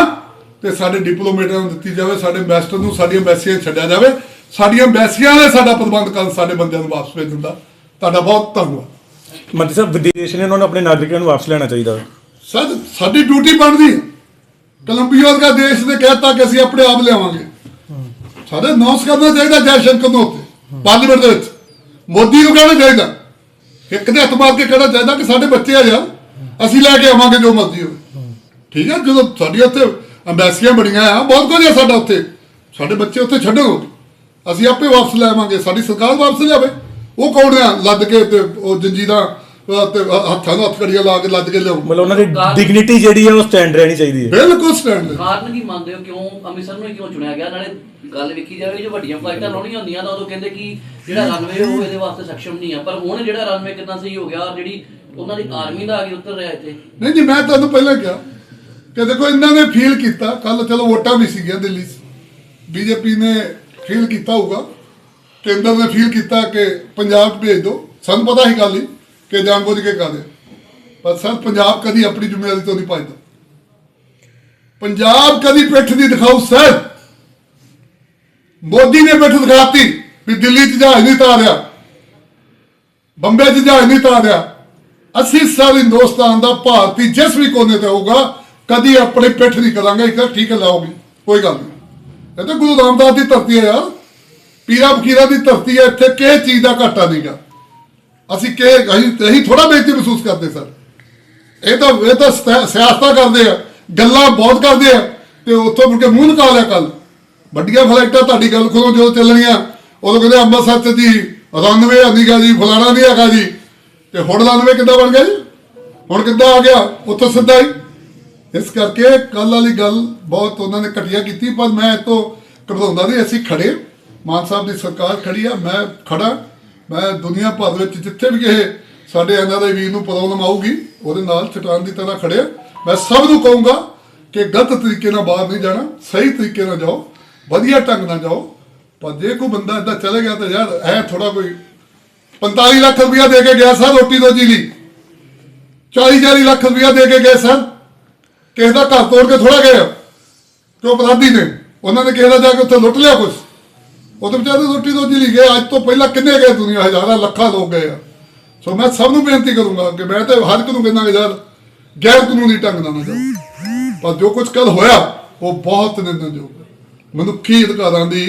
S3: ਤੇ ਸਾਡੇ ਡਿਪਲੋਮੇਟਾਂ ਨੂੰ ਦਿੱਤੀ ਜਾਵੇ ਸਾਡੇ ਐਮਬੈਸਡਰ ਨੂੰ ਸਾਡੀਆਂ ਐਮਬੈਸੀਆਂ 'ਚ ਛੱਡਿਆ ਜਾਵੇ। ਸਾਡੀਆਂ ਐਮਬੈਸੀਆਂ ਨੇ ਸਾਡਾ ਪ੍ਰਬੰਧ ਕਰਨ ਸਾਡੇ ਬੰਦਿਆਂ ਨੂੰ ਵਾਪਸ ਭੇਜਣ ਦਾ। ਤੁਹਾਡਾ ਬਹੁਤ ਧੰਨਵਾਦ।
S4: ਮੰਤਰੀ ਸਾਹਿਬ ਵਿਦੇਸ਼ ਨੇ ਉਹਨਾਂ ਨੂੰ ਆਪਣੇ ਨਾਗਰਿਕਾਂ ਨੂੰ ਵਾਪਸ ਲੈਣਾ ਚਾਹੀਦਾ।
S3: ਸਰ ਸਾਡੀ ਡਿਊਟੀ ਬਣਦੀ। ਹੈ ਕੋਲੰਬੀਆ ਦਾ ਦੇਸ਼ ਨੇ ਕਹਿਤਾ ਕਿ ਅਸੀਂ ਆਪਣੇ ਆਪ ਲਿਆਵਾਂਗੇ। ਸਾਡੇ ਅਨਾਉਂਸ ਕਰਨਾ ਚਾਹੀਦਾ ਜੈ ਸ਼ੰਕਰ ਨੂੰ ਉੱਥੇ ਪਾਰਲੀਮੈਂਟ ਦੇ ਵਿੱਚ। ਮੋਦੀ ਨੂੰ ਕਹਿਣਾ ਚਾਹੀਦਾ। ਇੱਕ ਦੇ ਹੱਥ ਮਾਰ ਕੇ ਕਹਿਣਾ ਚਾਹੀਦਾ ਕਿ ਸਾਡੇ ਬੱਚੇ ਆ ਯਾਰ ਅਸੀਂ ਲੈ ਕੇ ਆਵਾਂਗੇ ਜੋ ਮਰਜ਼ੀ ਹੋਵੇ। ਠੀਕ ਹੈ ਜਦੋਂ ਸਾਡੀ ਉੱਥੇ ਅੰਬੈਸੀਆਂ ਬਣੀਆਂ ਆ ਬਹੁਤ ਕੁਝ ਹੈ ਸਾਡਾ ਉੱਥੇ। ਸਾਡੇ ਬੱਚੇ ਉੱਥੇ ਛੱਡੋ। ਅਸੀਂ ਆਪੇ ਵਾਪਸ ਲੈ ਆਵਾਂਗੇ। ਸਾਡੀ ਸਰਕਾਰ ਵਾਪਸ ਲਿਆਵੇ ਉਹ ਕੌਣ ਆ? ਲੱਦ ਕੇ ਤੇ ਉਹ ਜੰਜੀਰਾਂ ਤੇ ਹੱਥਾਂ ਨੂੰ ਹੱਥ ਕੜੀਆਂ ਲਾ ਕੇ ਲੱਦ ਕੇ ਲਿਆਉ
S4: ਮਤਲਬ ਉਹਨਾਂ ਦੀ ਡਿਗਨਿਟੀ ਜਿਹੜੀ ਹੈ ਉਹ ਸਟੈਂਡ ਰਹਿਣੀ ਚਾਹੀਦੀ ਹੈ।
S3: ਬਿਲਕੁਲ ਸਟੈਂਡ
S5: ਕਾਰਨ ਕੀ ਮੰਨਦੇ ਹੋ? ਕਿਉਂ ਅੰਮ੍ਰਿਤਸਰ ਨੂੰ ਕਿਉਂ ਚੁਣਿਆ ਗਿਆ? ਨਾਲੇ ਗੱਲ ਵੇਖੀ ਜਾਵੇ ਜੋ ਵੱਡੀਆਂ ਫਲਾਈਟਾਂ ਲਾਉਣੀਆਂ ਹੁੰਦੀਆਂ ਤਾਂ ਉਦੋਂ ਕਹਿੰਦੇ ਕਿ ਜਿਹੜਾ ਰਨਵੇ ਉਹ ਇਹਦੇ ਵਾਸਤੇ ਸક્ષਮ ਨਹੀਂ ਆ। ਪਰ ਹੁਣ ਜਿਹੜਾ ਰਨਵੇ ਕਿੰਨਾ ਸਹੀ ਹੋ ਗਿਆ ਔਰ ਜਿਹੜੀ ਉਹਨਾਂ ਦੀ ਆਰਮੀ ਦਾ ਆ ਕੇ ਉੱਤਰ ਰਿਹਾ ਇੱਥੇ।
S3: ਨਹੀਂ ਜੀ ਮੈਂ ਤੁਹਾਨੂੰ ਪਹਿਲਾਂ ਕਿਹਾ ਕਿ ਦੇਖੋ ਇਹਨਾਂ ਨੇ ਫੀਲ ਕੀਤਾ ਕੱਲ ਚਲੋ ਵੋਟਾਂ ਵੀ ਸੀਗੀਆਂ ਦਿੱਲੀ 'ਚ। ਬੀਜੇਪੀ ਨੇ ਫੀਲ ਕੀਤਾ ਹੋਊਗਾ। ਕੇਂਦਰ ਨੇ ਫੀਲ ਕੀਤਾ ਕਿ ਪੰਜਾਬ ਭੇਜ ਦਿਓ ਸਾਨੂੰ ਪਤਾ ਹੀ ਗੱਲ ਹੀ ਕਿ ਜਾਣਬੁੱਝ ਕੇ ਕਰਦੇ ਪਰ ਸਰ, ਪੰਜਾਬ ਕਦੀ ਆਪਣੀ ਜ਼ਿੰਮੇਵਾਰੀ ਤੋਂ ਨਹੀਂ ਭੱਜਦਾ। ਪੰਜਾਬ ਕਦੀ ਪਿੱਠ ਨਹੀਂ ਦਿਖਾਊ, ਸਰ। ਮੋਦੀ ਨੇ ਪਿੱਠ ਦਿਖਾਤੀ ਵੀ ਦਿੱਲੀ 'ਚ ਜਹਾਜ਼ ਨਹੀਂ ਤਾਰਿਆ ਬੰਬੇ 'ਚ ਜਹਾਜ਼ ਨਹੀਂ ਤਾਰਿਆ ਅਸੀਂ ਸਾਰੇ ਹਿੰਦੁਸਤਾਨ ਦਾ ਭਾਰਤੀ ਜਿਸ ਵੀ ਕੋਨੇ ਤੇ ਹੋਊਗਾ ਕਦੀ ਆਪਣੇ ਪਿੱਠ ਨਹੀਂ ਕਰਾਂਗੇ ਇੱਕ ਠੀਕ ਹੈ ਲਾਓਗੇ ਕੋਈ ਗੱਲ ਨਹੀਂ। ਇਹ ਤਾਂ ਗੁਰੂ ਰਾਮਦਾਸ ਦੀ ਧਰਤੀ ਹੈ ਯਾਰ। ਪੀਰਾ ਫਕੀਰਾਂ ਦੀ ਧਰਤੀ ਹੈ, ਇੱਥੇ ਕਿਸੇ ਚੀਜ਼ ਦਾ ਘਾਟਾ ਨਹੀਂਗਾ ਅਸੀਂ ਕਿ ਅਸੀਂ ਅਸੀਂ ਥੋੜਾ ਬੇਇੱਜ਼ਤੀ ਮਹਿਸੂਸ ਕਰਦੇ, ਸਰ। ਇਹ ਤਾਂ ਇਹ ਤਾਂ ਸਿਆ- ਸਿਆਸਤਾਂ ਕਰਦੇ ਆ, ਗੱਲਾਂ ਬਹੁਤ ਕਰਦੇ ਆ, ਤੇ ਉੱਥੋਂ ਮੁੜ ਕੇ ਮੂੰਹ ਨਿਕਾਲਿਆ ਕੱਲ ਵੱਡੀਆਂ ਫਲਾਈਟਾਂ ਤੁਹਾਡੀ ਗੱਲ ਖੋਲੋ, ਜਦੋਂ ਚੱਲਣੀਆਂ, ਉਦੋਂ ਕਹਿੰਦੇ ਅੰਮ੍ਰਿਤਸਰ ਚ ਜੀ ਰਨਵੇ ਨਹੀਂਗਾ ਜੀ, ਫਲਾਣਾ ਨਹੀਂ ਹੈਗਾ ਜੀ। ਤੇ ਹੁਣ ਰਨਵੇ ਕਿੱਦਾਂ ਬਣ ਗਿਆ ਜੀ? ਹੁਣ ਕਿੱਦਾਂ ਆ ਗਿਆ? ਉੱਥੋਂ ਸਿੱਧਾ ਹੀ। ਇਸ ਕਰਕੇ ਕੱਲ ਵਾਲੀ ਗੱਲ ਬਹੁਤ ਉਹਨਾਂ ਨੇ ਘਟੀਆ ਕੀਤੀ, ਪਰ ਮੈਂ ਇਹ ਤੋਂ ਘਬਰਾਉਂਦਾ ਨਹੀਂ, ਅਸੀਂ ਖੜੇ ਮਾਨ ਸਾਹਿਬ ਦੀ ਸਰਕਾਰ ਖੜੀ ਆ, ਮੈਂ ਖੜਾ ਮੈਂ ਦੁਨੀਆ ਭਰ ਵਿੱਚ ਜਿੱਥੇ ਵੀ ਇਹ ਸਾਡੇ ਐਨਆਰਆਈ ਵੀਰ ਨੂੰ ਪ੍ਰੋਬਲਮ ਆਊਗੀ, ਉਹਦੇ ਨਾਲ ਚਟਾਨ ਦੀ ਤਰ੍ਹਾਂ ਖੜਿਆ ਮੈਂ ਸਭ ਨੂੰ ਕਹੂੰਗਾ ਕਿ ਗਲਤ ਤਰੀਕੇ ਨਾਲ ਬਾਹਰ ਨਹੀਂ ਜਾਣਾ, ਸਹੀ ਤਰੀਕੇ ਨਾਲ ਜਾਓ, ਵਧੀਆ ਢੰਗ ਨਾਲ ਜਾਓ। ਪਰ ਜੇ ਕੋਈ ਬੰਦਾ ਏਦਾਂ ਚਲੇ ਗਿਆ ਤਾਂ ਯਾਰ ਐ ਥੋੜਾ ਕੋਈ 45 ਲੱਖ ਰੁਪਇਆ ਦੇ ਕੇ ਗਿਆ ਸਰ ਰੋਟੀ ਰੋਜੀ ਲਈ। 40 40 ਲੱਖ ਰੁਪਇਆ ਦੇ ਕੇ ਗਏ ਸਰ। ਕਿਸੇ ਦਾ ਘਰ ਤੋੜ ਕੇ ਥੋੜਾ ਗਏ ਉਹ ਅਪਰਾਧੀ ਨੇ ਉਹਨਾਂ ਨੇ ਕਿਸੇ ਦਾ ਜਾ ਕੇ ਉੱਥੇ ਲੁੱਟ ਲਿਆ ਉਹ ਤਾਂ ਵਿਚਾਰੇ ਰੋਟੀ ਰੋਜੀ ਲਈ ਗਏ ਅੱਜ ਤੋਂ ਪਹਿਲਾਂ ਕਿੰਨੇ ਗਏ ਦੁਨੀਆ ਹਜ਼ਾਰਾਂ ਲੱਖਾਂ ਲੋਕ ਗਏ ਆ। ਸੋ ਮੈਂ ਸਭ ਨੂੰ ਬੇਨਤੀ ਕਰੂੰਗਾ ਕਿ ਮੈਂ ਤੇ ਹਰ ਇੱਕ ਨੂੰ ਕਹਿੰਦਾ ਕਿ ਯਾਰ ਗੈਰ ਕਾਨੂੰਨੀ ਢੰਗ ਨਾਲ ਨਾ ਜਾਓ। ਪਰ ਜੋ ਕੁਝ ਕੱਲ ਹੋਇਆ ਉਹ ਬਹੁਤ ਨਿੰਦਣਯੋਗ ਹੈ। ਮਨੁੱਖੀ ਅਧਿਕਾਰਾਂ ਦੀ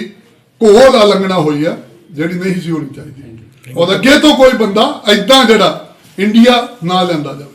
S3: ਘੋਰ ਦਾ ਲੰਘਣਾ ਹੋਈ ਆ ਜਿਹੜੀ ਨਹੀਂ ਸੀ ਹੋਣੀ ਚਾਹੀਦੀ। ਔਰ ਅੱਗੇ ਤੋਂ ਕੋਈ ਬੰਦਾ ਐਦਾਂ ਜਿਹੜਾ ਇੰਡੀਆ ਨਾ ਲੈਂਦਾ ਜਾਵੇ।